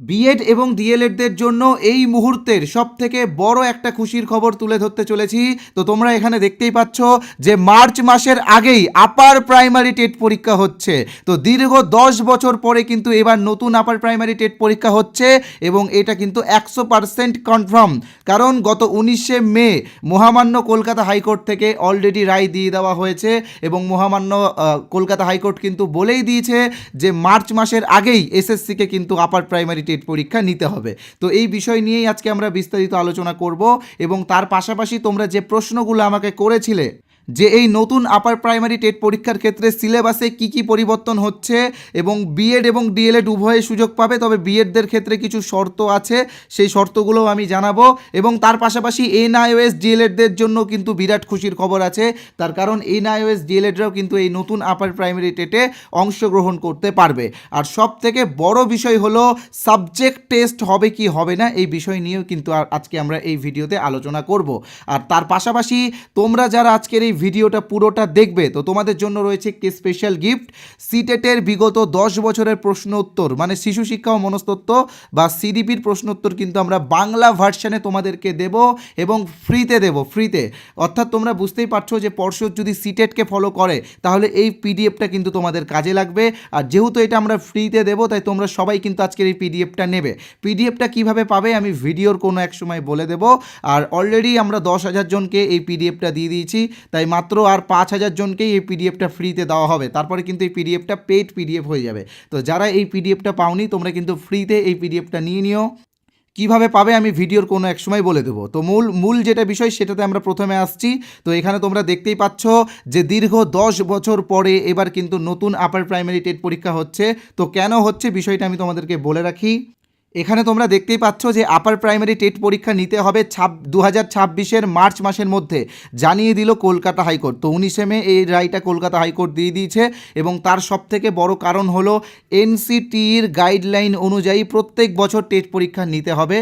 B Ed এবং ডিএলএডদের জন্য এই মুহূর্তের সব থেকে বড় একটা খুশির খবর তুলে ধরতে চলেছি। তো তোমরা এখানে দেখতেই পাচ্ছ যে মার্চ মাসের আগেই আপার প্রাইমারি টেট পরীক্ষা হচ্ছে। তো দীর্ঘ দশ বছর পরে কিন্তু এবার নতুন আপার প্রাইমারি টেট পরীক্ষা হচ্ছে এবং এটা কিন্তু একশো পার্সেন্ট কনফার্ম কারণ গত উনিশে মে মহামান্য কলকাতা হাইকোর্ট থেকে অলরেডি রায় দিয়ে দেওয়া হয়েছে এবং মহামান্য কলকাতা হাইকোর্ট কিন্তু বলেই দিয়েছে যে মার্চ মাসের আগেই এসএসসিকে কিন্তু আপার প্রাইমারি টেট পরীক্ষা নিতে হবে। তো এই বিষয় নিয়েই আজকে আমরা বিস্তারিত আলোচনা করব এবং তার পাশাপাশি তোমরা যে প্রশ্নগুলো আমাকে করেছিলে যে এই নতুন আপার প্রাইমারি টেট পরীক্ষার ক্ষেত্রে সিলেবাসে কি কি পরিবর্তন হচ্ছে এবং বিএড এবং ডিএলএড উভয়ে সুযোগ পাবে, তবে বিএডদের ক্ষেত্রে কিছু শর্ত আছে, সেই শর্তগুলোও আমি জানাব এবং তার পাশাপাশি এনআইওএস ডিএলএডদের জন্য কিন্তু বিরাট খুশির খবর আছে, তার কারণ এনআইওএস ডিএলএডরাও কিন্তু এই নতুন আপার প্রাইমারি টেটে অংশগ্রহণ করতে পারবে। আর সব থেকে বড় বিষয় হলো সাবজেক্ট টেস্ট হবে কি হবে না, এই বিষয় নিয়েও কিন্তু আজকে আমরা এই ভিডিওতে আলোচনা করব। আর তার পাশাপাশি তোমরা যারা আজকের এই ভিডিওটা পুরোটা দেখবে। তো তোমাদের জন্য রয়েছে একটি স্পেশাল গিফট সিটেটের বিগত দশ বছরের প্রশ্ন উত্তর মানে শিশু শিক্ষা ও মনস্তত্ত্ব বা সিডিপির প্রশ্ন উত্তর কিন্তু আমরা বাংলা ভার্সানে তোমাদেরকে দেব এবং ফ্রিতে দেব ফ্রিতে অর্থাৎ তোমরা বুঝতেই পারছ যে পর্ষদ যদি সিটেটকে ফলো করে, তাহলে এই পিডিএফটা কিন্তু তোমাদের কাজে লাগবে। আর যেহেতু এটা আমরা ফ্রিতে দেবো, তাই তোমরা সবাই কিন্তু আজকের এই পিডিএফটা নেবে। পিডিএফটা কীভাবে পাবে আমি ভিডিওর কোনো এক সময় বলে দেব। আর অলরেডি আমরা দশ হাজার জনকে এই পিডিএফটা দিয়ে দিয়েছি, তাই মাত্র আর পাঁচ হাজার জনকেই এই পিডিএফটা ফ্রিতে দেওয়া হবে। তারপরে কিন্তু এই পিডিএফটা পেড পিডিএফ হয়ে যাবে। তো যারা এই পিডিএফটা পাওনি, তোমরা কিন্তু ফ্রিতে এই পিডিএফটা নিয়ে নিও। কীভাবে পাবে আমি ভিডিওর কোনো এক সময় বলে দেবো। তো মূল মূল যেটা বিষয়, সেটাতে আমরা প্রথমে আসছি। তো এখানে তোমরা দেখতেই পাচ্ছ যে দীর্ঘ দশ বছর পরে এবার কিন্তু নতুন আপার প্রাইমারি টেট পরীক্ষা হচ্ছে। তো কেন হচ্ছে, বিষয়টা আমি তোমাদেরকে বলে রাখি। এখানে তোমরা দেখতেই পাচ্ছ যে আপার প্রাইমারি টেট পরীক্ষা নিতে হবে ছাব দু হাজার মার্চ মাসের মধ্যে। জানিয়ে দিল কলকাতা হাইকোর্ট। তো উনিশে মে এই রায়টা কলকাতা হাইকোর্ট দিয়ে দিয়েছে এবং তার সবথেকে বড় কারণ হলো এনসিটির গাইডলাইন অনুযায়ী প্রত্যেক বছর টেট পরীক্ষা নিতে হবে।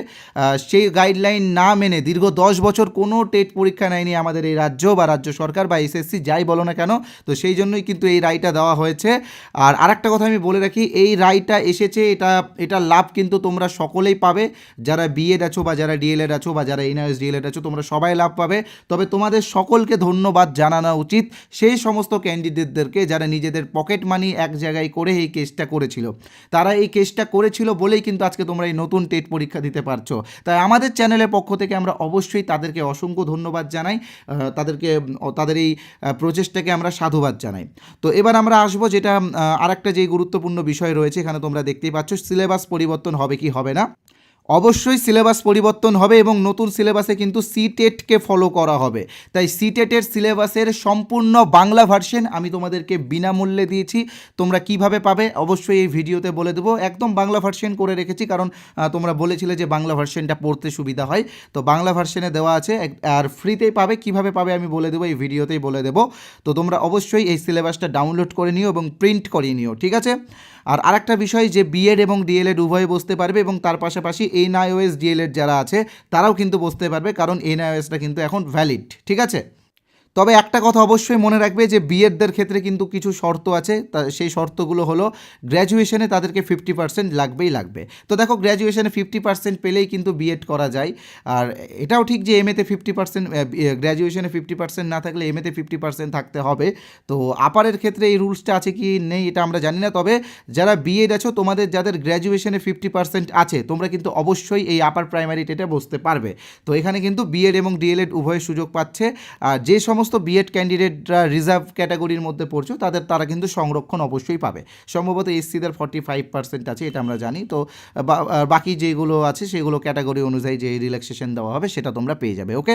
সেই গাইডলাইন না মেনে দীর্ঘ দশ বছর কোনো টেট পরীক্ষা নেয়নি আমাদের এই রাজ্য বা রাজ্য সরকার বা এসএসসি যাই বলো না কেন, তো সেই জন্যই কিন্তু এই রায়টা দেওয়া হয়েছে। আর আরেকটা কথা আমি বলে রাখি, এই রায়টা এসেছে, এটা এটা লাভ কিন্তু তোমরা সকলেই পাবে। যারা বিএড আছো বা যারা ডিএলএড আছো বা যারা এনআইএস ডিএলএড আছো, তোমরা সবাই লাভ পাবে। তবে তোমাদের সকলকে ধন্যবাদ জানানো উচিত সেই সমস্ত ক্যান্ডিডেটদেরকে যারা নিজেদের পকেট মানি এক জায়গায় করে এই কেসটা করেছিল। তারা এই কেসটা করেছিল বলেই কিন্তু আজকে তোমরা এই নতুন টেট পরীক্ষা দিতে পারছ। তাই আমাদের চ্যানেলের পক্ষ থেকে আমরা অবশ্যই তাদেরকে অসংখ্য ধন্যবাদ জানাই তাদেরকে তাদের এই প্রচেষ্টাকে আমরা সাধুবাদ জানাই। তো এবার আমরা আসব যেটা আর একটা যে গুরুত্বপূর্ণ বিষয় রয়েছে, এখানে তোমরা দেখতেই পাচ্ছ, সিলেবাস পরিবর্তন হবে হবে না। অবশ্যই সিলেবাস পরিবর্তন হবে এবং নতুন সিলেবাসে কিন্তু সিটেটকে ফলো করা হবে। তাই সিটেটের সিলেবাসের সম্পূর্ণ বাংলা ভার্সন আমি তোমাদেরকে বিনামূল্যে দিয়েছি। তোমরা কীভাবে পাবে অবশ্যই এই ভিডিওতে বলে দেবো। একদম বাংলা ভার্সন করে রেখেছি, কারণ তোমরা বলেছিলে যে বাংলা ভার্সনটা পড়তে সুবিধা হয়। তো বাংলা ভার্সনে দেওয়া আছে আর ফ্রিতেই পাবে, কীভাবে পাবে আমি বলে দেবো, এই ভিডিওতেই বলে দেবো। তো তোমরা অবশ্যই এই সিলেবাসটা ডাউনলোড করে নিও এবং প্রিন্ট করিয়ে নিও, ঠিক আছে? আর আরেকটা বিষয় যে বিএড এবং ডিএলএড উভয়ে বসতে পারবে এবং তার পাশাপাশি এনআইওএস ডিএলএড যারা আছে, তারাও কিন্তু বসতে পারবে, কারণ এনআইওএসটা কিন্তু এখন ভ্যালিড ঠিক আছে? তবে একটা কথা অবশ্যই মনে রাখবে যে বিএডদের ক্ষেত্রে কিন্তু কিছু শর্ত আছে। সেই শর্তগুলো হলো গ্র্যাজুয়েশনে তাদেরকে ফিফটি পার্সেন্ট লাগবেই লাগবে। তো দেখো গ্র্যাজুয়েশনে ফিফটি পার্সেন্ট পেলেই কিন্তু বিএড করা যায়। আর এটাও ঠিক যে এমএতে ফিফটি পার্সেন্ট গ্র্যাজুয়েশনে ফিফটি পার্সেন্ট না থাকলে এমএতে ফিফটি পার্সেন্ট থাকতে হবে। তো আপারের ক্ষেত্রে এই রুলসটা আছে কি নেই এটা আমরা জানি না। তবে যারা বিএড আছো, তোমাদের যাদের গ্র্যাজুয়েশনে ফিফটি পার্সেন্ট আছে, তোমরা কিন্তু অবশ্যই এই আপার প্রাইমারি টেটে বসতে পারবে। তো এখানে কিন্তু বিএড এবং ডিএলএড উভয় সুযোগ পাচ্ছে। আর যে সমস্ত বিএড ক্যান্ডিডেটরা রিজার্ভ ক্যাটাগরির মধ্যে পড়ছো, তাদের তারা কিন্তু সংরক্ষণ অবশ্যই পাবে। সম্ভবত এসসিদের ফর্টি ফাইভ পার্সেন্ট আছে, এটা আমরা জানি। তো বাকি যেগুলো আছে, সেগুলো ক্যাটাগরি অনুযায়ী যে রিল্যাক্সেশন দেওয়া হবে, সেটা তোমরা পেয়ে যাবে ওকে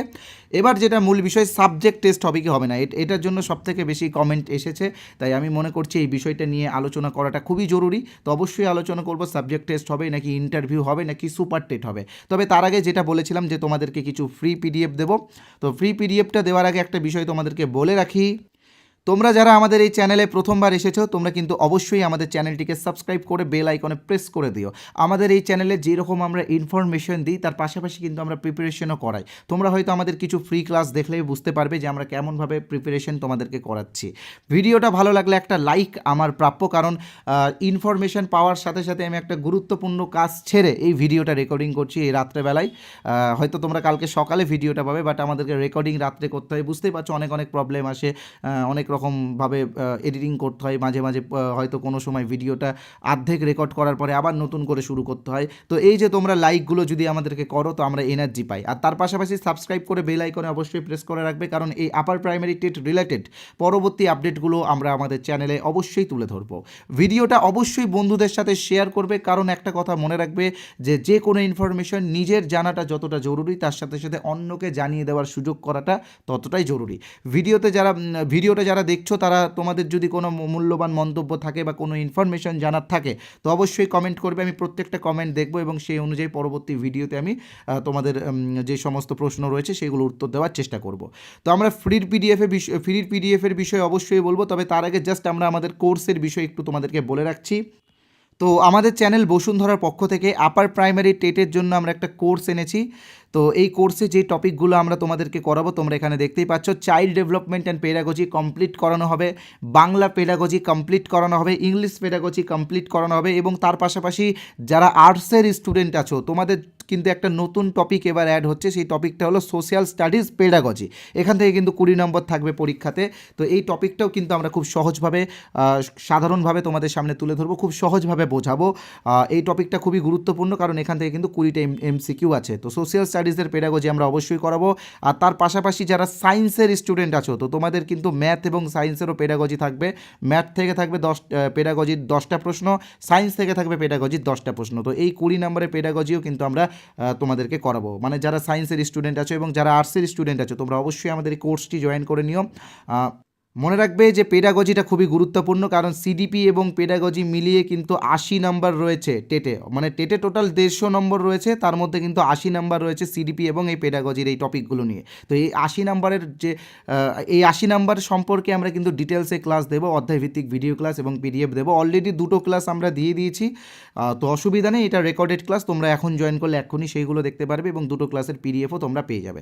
এবার যেটা মূল বিষয় সাবজেক্ট টেস্ট হবে কি হবে না? এটার জন্য সবথেকে বেশি কমেন্ট এসেছে, তাই আমি মনে করছি এই বিষয়টা নিয়ে আলোচনা করাটা খুবই জরুরি। তো অবশ্যই আলোচনা করব সাবজেক্ট টেস্ট হবে নাকি ইন্টারভিউ হবে নাকি সুপার টেট হবে। তবে তার আগে যেটা বলেছিলাম যে তোমাদেরকে কিছু ফ্রি পিডিএফ দেবো। তো ফ্রি পিডিএফটা দেওয়ার আগে একটা বিষয় তোমাদেরকে বলে রাখি। তোমরা যারা আমাদের এই চ্যানেলে প্রথমবার এসেছ, তোমরা কিন্তু অবশ্যই আমাদের চ্যানেলটিকে সাবস্ক্রাইব করে বেল আইকনে প্রেস করে দিও। আমাদের এই চ্যানেলে যেরকম আমরা ইনফরমেশন দিই, তার পাশাপাশি কিন্তু আমরা প্রিপারেশনও করাই। তোমরা হয়তো আমাদের কিছু ফ্রি ক্লাস দেখলেই বুঝতে পারবে যে আমরা কেমনভাবে প্রিপারেশন তোমাদেরকে করাচ্ছি। ভিডিওটা ভালো লাগলে একটা লাইক আমার প্রাপ্য, কারণ ইনফরমেশন পাওয়ার সাথে সাথে আমি একটা গুরুত্বপূর্ণ কাজ ছেড়ে এই ভিডিওটা রেকর্ডিং করছি এই রাত্রেবেলায়। হয়তো তোমরা কালকে সকালে ভিডিওটা পাবে বাট আমাদেরকে রেকর্ডিং রাত্রে করতে হয়। বুঝতেই পারছ, অনেক অনেক প্রবলেম আসে অনেক রকমভাবে এডিটিং করতে হয়। মাঝে মাঝে হয়তো কোনো সময় ভিডিওটা অর্ধেক রেকর্ড করার পরে আবার নতুন করে শুরু করতে হয়। তো এই যে তোমরা লাইকগুলো যদি আমাদেরকে করো, তো আমরা এনার্জি পাই। আর তার পাশাপাশি সাবস্ক্রাইব করে বেল আইকনে অবশ্যই প্রেস করে রাখবে, কারণ এই আপার প্রাইমারি টেট রিলেটেড পরবর্তী আপডেটগুলো আমরা আমাদের চ্যানেলে অবশ্যই তুলে ধরবো। ভিডিওটা অবশ্যই বন্ধুদের সাথে শেয়ার করবে, কারণ একটা কথা মনে রাখবে যে যে কোনো ইনফরমেশন নিজের জানাটা যতটা জরুরি, তার সাথে সাথে অন্যকে জানিয়ে দেওয়ার সুযোগ করাটা ততটাই জরুরি। ভিডিওতে যারা ভিডিওটা যারা দেখছ, তারা তোমাদের যদি কোনো মূল্যবান মন্তব্য থাকে বা কোনো ইনফরমেশন জানার থাকে, তো অবশ্যই কমেন্ট করবে, আমি প্রত্যেকটা কমেন্ট দেখব এবং সেই অনুযায়ী পরবর্তী ভিডিওতে আমি তোমাদের যে সমস্ত প্রশ্ন রয়েছে, সেগুলো উত্তর দেওয়ার চেষ্টা করব। তো আমরা ফ্রির পিডিএফে বিষয় ফ্রির পিডিএফের বিষয়ে অবশ্যই বলব, তবে তার আগে জাস্ট আমরা আমাদের কোর্সের বিষয়ে একটু তোমাদেরকে বলে রাখছি। তো আমাদের চ্যানেল বসুন্ধরার পক্ষ থেকে আপার প্রাইমারি টেটের জন্য আমরা একটা কোর্স এনেছি। তো এই কোর্সে যে টপিকগুলো আমরা তোমাদেরকে করাবো, তোমরা এখানে দেখতেই পাচ্ছ child development and pedagogy complete করানো হবে, বাংলা পেডাগজি কমপ্লিট করানো হবে ইংলিশ পেডাগজি কমপ্লিট করানো হবে এবং তার পাশাপাশি যারা আর্টসের স্টুডেন্ট আছো, তোমাদের কিন্তু একটা নতুন টপিক এবার অ্যাড হচ্ছে, সেই টপিকটা হলো সোশ্যাল স্টাডিজ পেডাগজি এখান থেকে কিন্তু কুড়ি নম্বর থাকবে পরীক্ষাতে। তো এই টপিকটাও কিন্তু আমরা খুব সহজভাবে সাধারণভাবে তোমাদের সামনে তুলে ধরবো, খুব সহজভাবে বোঝাবো। এই টপিকটা খুবই গুরুত্বপূর্ণ, কারণ এখান থেকে কিন্তু কুড়িটা এম এমসিকিউ আছে। তো সোশ্যাল স্টাডিজের পেডাগজি আমরা অবশ্যই করাবো। আর তার পাশাপাশি যারা সায়েন্সের স্টুডেন্ট আছো, তো তোমাদের কিন্তু ম্যাথ এবং সায়েন্সেরও পেডাগজি থাকবে। ম্যাথ থেকে থাকবে দশ পেডাগজির দশটা প্রশ্ন সায়েন্স থেকে থাকবে পেডাগজির দশটা প্রশ্ন। তো এই কুড়ি নম্বরের পেডাগজিও কিন্তু আমরা তোমাদেরকে করাবো। মানে যারা সায়েন্সের স্টুডেন্ট আছো এবং যারা আর্টসের স্টুডেন্ট আছো, তোমরা অবশ্যই আমাদের এই কোর্সটি জয়েন করে নিও। মনে রাখবে যে পেডাগজিটা খুবই গুরুত্বপূর্ণ, কারণ সিডিপি এবং পেডাগজি মিলিয়ে কিন্তু আশি নাম্বার রয়েছে টেটে। মানে টেটে টোটাল দেড়শো নম্বর রয়েছে, তার মধ্যে কিন্তু আশি নাম্বার রয়েছে সিডিপি এবং এই পেডাগজির এই টপিকগুলো নিয়ে। তো এই আশি নাম্বারের যে এই আশি নাম্বার সম্পর্কে আমরা কিন্তু ডিটেলসে ক্লাস দেবো, অধ্যায়ভিত্তিক ভিডিও ক্লাস এবং পিডিএফ দেবো। অলরেডি দুটো ক্লাস আমরা দিয়ে দিয়েছি। তো অসুবিধা নেই, এটা রেকর্ডেড ক্লাস তোমরা এখন জয়েন করলে এখনই সেইগুলো দেখতে পারবে এবং দুটো ক্লাসের পিডিএফও তোমরা পেয়ে যাবে।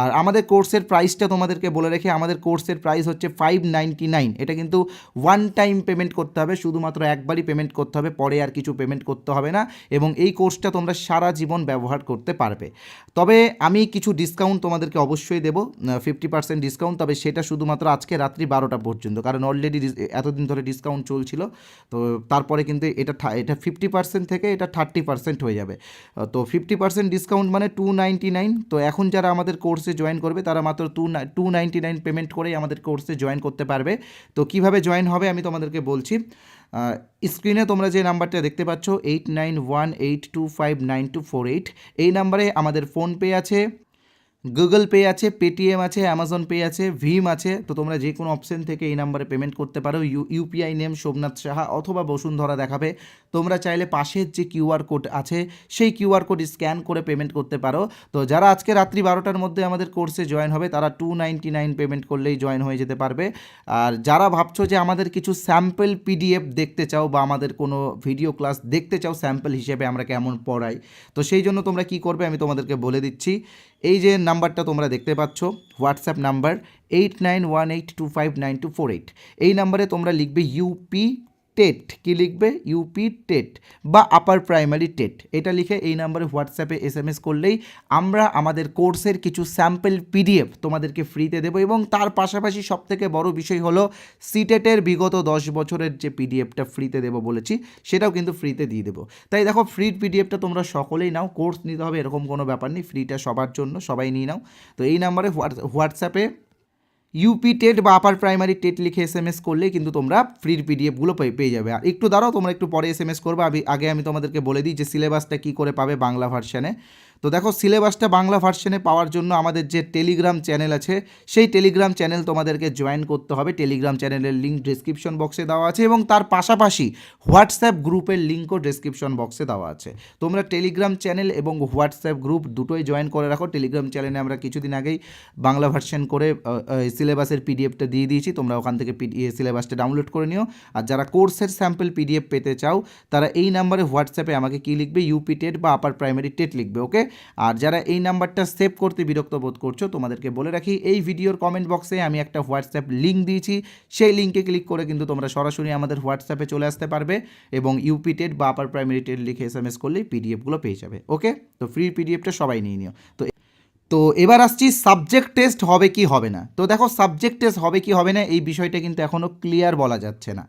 আর আমাদের কোর্সের প্রাইসটা তোমাদেরকে বলে রেখে, আমাদের কোর্সের প্রাইস হচ্ছে ফাইভ নাইনটি নাইন এটা কিন্তু ওয়ান টাইম পেমেন্ট করতে হবে, শুধুমাত্র একবারই পেমেন্ট করতে হবে, পরে আর কিছু পেমেন্ট করতে হবে না, এবং এই কোর্সটা তোমরা সারা জীবন ব্যবহার করতে পারবে। তবে আমি কিছু ডিসকাউন্ট তোমাদেরকে অবশ্যই দেবো ফিফটি পার্সেন্ট ডিসকাউন্ট তবে সেটা শুধুমাত্র আজকে রাত্রি বারোটা পর্যন্ত, কারণ অলরেডি এতদিন ধরে ডিসকাউন্ট চলছিল, তো তারপরে কিন্তু এটা এটা ফিফটি পার্সেন্ট থেকে এটা থার্টি পার্সেন্ট হয়ে যাবে। তো ফিফটি পার্সেন্ট ডিসকাউন্ট মানে টু নাইনটি নাইন তো এখন যারা আমাদের কোর্সে জয়েন করবে, তারা মাত্র two two ninety nine payment করেই আমাদের কোর্সে জয়েন করতে পারবে। তো কীভাবে জয়েন হবে আমি তোমাদেরকে বলছি। স্ক্রিনে তোমরা যে নাম্বারটা দেখতে পাচ্ছ eight nine one eight two five nine two four eight এই নাম্বারে আমাদের ফোনপে আছে। গুগল পে আছে পেটিএম আছে অ্যামাজন পে আছে ভিম আছে। তো তোমরা যে কোনো অপশন থেকে এই নাম্বারে পেমেন্ট করতে পারো। U UPI name Somnath Saha অথবা বসুন্ধরা দেখাবে। তোমরা চাইলে পাশের যে কিউআর কোড আছে, সেই কিউআর কোড স্ক্যান করে পেমেন্ট করতে পারো। তো যারা আজকে রাত্রি বারোটার মধ্যে আমাদের কোর্সে জয়েন হবে, তারা টু নাইনটি নাইন পেমেন্ট করলেই জয়েন হয়ে যেতে পারবে। আর যারা ভাবছ যে আমাদের কিছু স্যাম্পল পিডিএফ দেখতে চাও বা আমাদের কোনো ভিডিও ক্লাস দেখতে চাও স্যাম্পল হিসেবে আমরা কেমন পড়াই। তো সেই জন্য তোমরা কি করবে, আমি তোমাদেরকে বলে দিচ্ছি। এই যে নাম্বারটা তোমরা দেখতে পাচ্ছ WhatsApp number eight nine one eight two five nine two four eight এই নাম্বারে তোমরা লিখবে ইউপি টেট, কি লিখবে? ইউপি টেট বা আপার প্রাইমারি টেট। এটা লিখে এই নাম্বারে হোয়াটসঅ্যাপে এস এম এস করলেই আমরা আমাদের কোর্সের কিছু স্যাম্পল পিডিএফ তোমাদেরকে ফ্রিতে দেবো এবং তার পাশাপাশি সবথেকে বড় বিষয় হলো সিটেটের বিগত দশ বছরের যে পিডিএফটা ফ্রিতে দেবো বলেছি, সেটাও কিন্তু ফ্রিতে দিয়ে দেবো। তাই দেখো ফ্রি পিডিএফটা তোমরা সকলেই নাও কোর্স নিতে হবে, এরকম কোনো ব্যাপার নেই ফ্রিটা সবার জন্য, সবাই নিয়ে নাও। তো এই নাম্বারে হোয়াটসঅ্যাপে ইউপি টেট বা আপার প্রাইমারি টেট লিখে এস এম এস করলেই কিন্তু তোমরা ফ্রির পিডিএফগুলো পেয়ে যাবে। আর একটু দাঁড়াও, তোমরা একটু পরে এস এম এস করবে। আগে আমি তোমাদেরকে বলে দিই যে সিলেবাসটা কী করে পাবে বাংলা ভার্সানে তো দেখো সিলেবাসটা বাংলা ভার্সনে পাওয়ার জন্য আমাদের যে টেলিগ্রাম চ্যানেল আছে, সেই টেলিগ্রাম চ্যানেল তোমাদেরকে জয়েন করতে হবে। টেলিগ্রাম চ্যানেলের লিঙ্ক ডিসক্রিপশন বক্সে দেওয়া আছে এবং তার পাশাপাশি হোয়াটসঅ্যাপ গ্রুপের লিঙ্কও ডিসক্রিপশন বক্সে দেওয়া আছে। তোমরা টেলিগ্রাম চ্যানেল এবং হোয়াটসঅ্যাপ গ্রুপ দুটোই জয়েন করে রাখো। টেলিগ্রাম চ্যানেলে আমরা কিছুদিন আগেই বাংলা ভার্সন করে সিলেবাসের পিডিএফটা দিয়ে দিয়েছি। তোমরা ওখান থেকে সিলেবাসটা ডাউনলোড করে নিও। আর যারা কোর্সের স্যাম্পল পিডিএফ পেতে চাও, তারা এই নাম্বারে হোয়াটসঅ্যাপে আমাকে কি লিখবে? ইউপি টেট বা আপার প্রাইমারি টেট লিখবে ওকে আর যারা এই নাম্বারটা সেভ করতে বিরক্ত বোধ করছ, তোমাদেরকে বলে রাখি, এই ভিডিওর কমেন্ট বক্সে আমি একটা হোয়াটসঅ্যাপ লিঙ্ক দিয়েছি। সেই লিঙ্কে ক্লিক করে কিন্তু তোমরা সরাসরি আমাদের হোয়াটসঅ্যাপে চলে আসতে পারবে এবং ইউপি টেট বা আপার প্রাইমারি টেট লিখে এস এম এস করলেই পিডিএফগুলো পেয়ে যাবে ওকে তো ফ্রি পিডিএফটা সবাই নিয়ে নিও। তো তো এবার আসছি সাবজেক্ট টেস্ট হবে কি হবে না? তো দেখো সাবজেক্ট টেস্ট হবে কি হবে না, এই বিষয়টা কিন্তু এখনও ক্লিয়ার বলা যাচ্ছে না।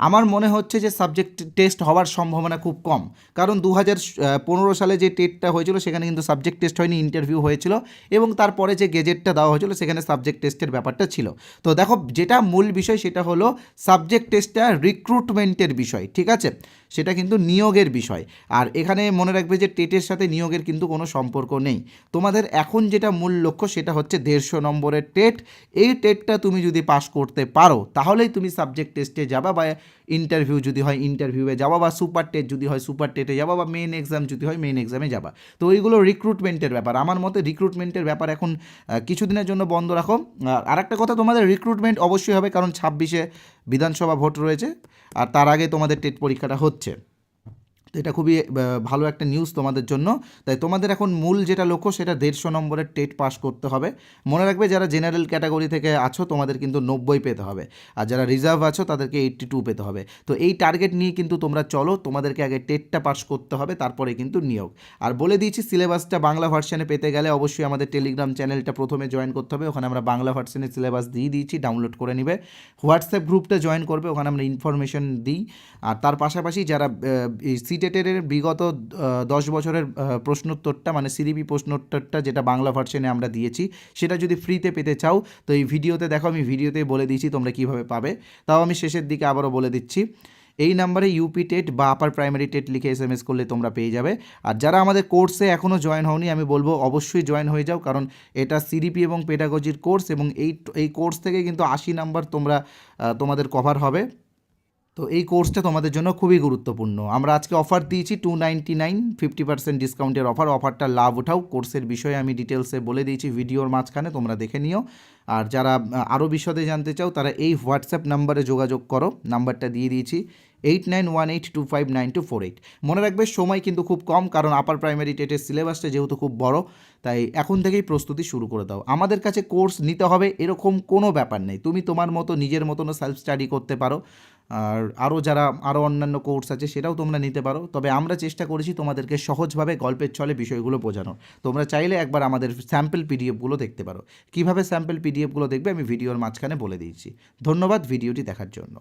আমার মনে হচ্ছে যে সাবজেক্ট টেস্ট হওয়ার সম্ভাবনা খুব কম। কারণ দু হাজার পনেরো সালে যে টেটটা হয়েছিল, সেখানে কিন্তু সাবজেক্ট টেস্ট হয়নি ইন্টারভিউ হয়েছিল এবং তারপরে যে গেজেটটা দেওয়া হয়েছিল, সেখানে সাবজেক্ট টেস্টের ব্যাপারটা ছিল। তো দেখো, যেটা মূল বিষয়, সেটা হলো সাবজেক্ট টেস্টটা রিক্রুটমেন্টের বিষয়, ঠিক আছে? সেটা কিন্তু নিয়োগের বিষয়। আর এখানে মনে রাখবে যে টেটের সাথে নিয়োগের কিন্তু কোনো সম্পর্ক নেই। তোমাদের এখন যেটা মূল লক্ষ্য, সেটা হচ্ছে দেড়শো নম্বরের টেট এই টেটটা তুমি যদি পাস করতে পারো, তাহলেই তুমি সাবজেক্ট টেস্টে যাবা বা ইন্টারভিউ যদি হয় ইন্টারভিউয়ে যাওয়া বা সুপার টেট যদি হয় সুপার টেটে যাওয়া বা মেন এক্সাম যদি হয় মেন এক্সামে যাবা তো ওইগুলো রিক্রুটমেন্টের ব্যাপার। আমার মতে রিক্রুটমেন্টের ব্যাপার এখন কিছুদিনের জন্য বন্ধ রাখো। আর একটা কথা, তোমাদের রিক্রুটমেন্ট অবশ্যই হবে, কারণ ছাব্বিশে বিধানসভা ভোট রয়েছে, আর তার আগে তোমাদের টেট পরীক্ষাটা হচ্ছে। এটা খুবই ভালো একটা নিউজ তোমাদের জন্য। তাই তোমাদের এখন মূল যেটা লক্ষ্য, সেটা দেড়শো নম্বরের টেট পাস করতে হবে। মনে রাখবে, যারা জেনারেল ক্যাটাগরি থেকে আছো, তোমাদের কিন্তু নব্বই পেতে হবে। আর যারা রিজার্ভ আছো, তাদেরকে এইট্টি টু পেতে হবে। তো এই টার্গেট নিয়ে কিন্তু তোমরা চলো, তোমাদেরকে আগে টেটটা পাস করতে হবে, তারপরে কিন্তু নিয়োগ। আর বলে দিয়েছি সিলেবাসটা বাংলা ভার্সনে পেতে গেলে অবশ্যই আমাদের টেলিগ্রাম চ্যানেলটা প্রথমে জয়েন করতে হবে। ওখানে আমরা বাংলা ভার্সনের সিলেবাস দিয়ে দিয়েছি ডাউনলোড করে নিবে। হোয়াটসঅ্যাপ গ্রুপটা জয়েন করবে, ওখানে আমরা ইনফরমেশন দিই। আর তার পাশাপাশি যারা সিটেটের বিগত দশ বছরের প্রশ্নোত্তরটা মানে সিরিপি প্রশ্নোত্তরটা, যেটা বাংলা ভার্সনে আমরা দিয়েছি, সেটা যদি ফ্রিতে পেতে চাও, তো এই ভিডিওতে দেখো, আমি ভিডিওতে বলে দিয়েছি তোমরা কীভাবে পাবে। তাও আমি শেষের দিকে আবারও বলে দিচ্ছি, এই নাম্বারে ইউপি টেট বা আপার প্রাইমারি টেট লিখে এস এম এস করলে তোমরা পেয়ে যাবে। আর যারা আমাদের কোর্সে এখনও জয়েন হওনি, আমি বলব অবশ্যই জয়েন হয়ে যাও, কারণ এটা সিডিপি এবং পেডাগজির কোর্স এবং এই এই কোর্স থেকে কিন্তু আশি নাম্বার তোমরা তোমাদের কভার হবে। তো এই কোর্সটা তোমাদের জন্য খুবই গুরুত্বপূর্ণ। আমরা আজকে অফার দিয়েছি two ninety nine fifty percent ডিসকাউন্টের অফার অফারটা লাভ ওঠাও। কোর্সের বিষয়ে আমি ডিটেলসে বলে দিয়েছি, ভিডিওর মাঝখানে তোমরা দেখে নিও। আর যারা আরও বিশদে জানতে চাও, তারা এই হোয়াটসঅ্যাপ নাম্বারে যোগাযোগ করো। নাম্বারটা দিয়ে দিয়েছি। Eight nine one eight two five nine two four eight মনে রাখবে, সময় কিন্তু খুব কম, কারণ আপার প্রাইমারি টেটের সিলেবাসটা যেহেতু খুব বড়, তাই এখন থেকেই প্রস্তুতি শুরু করে দাও। আমাদের কাছে কোর্স নিতে হবে, এরকম কোনো ব্যাপার নেই। তুমি তোমার মতো, নিজের মতনও সেলফ স্টাডি করতে পারো। আর আরও যারা, আরও অন্যান্য কোর্স আছে, সেটাও তোমরা নিতে পারো। তবে আমরা চেষ্টা করেছি তোমাদেরকে সহজভাবে গল্পের ছলে বিষয়গুলো বোঝানোর। তোমরা চাইলে একবার আমাদের স্যাম্পল পিডিএফগুলো দেখতে পারো। কীভাবে স্যাম্পল পিডিএফগুলো দেখবে, আমি ভিডিওর মাঝখানে বলে দিয়েছি। ধন্যবাদ ভিডিওটি দেখার জন্য।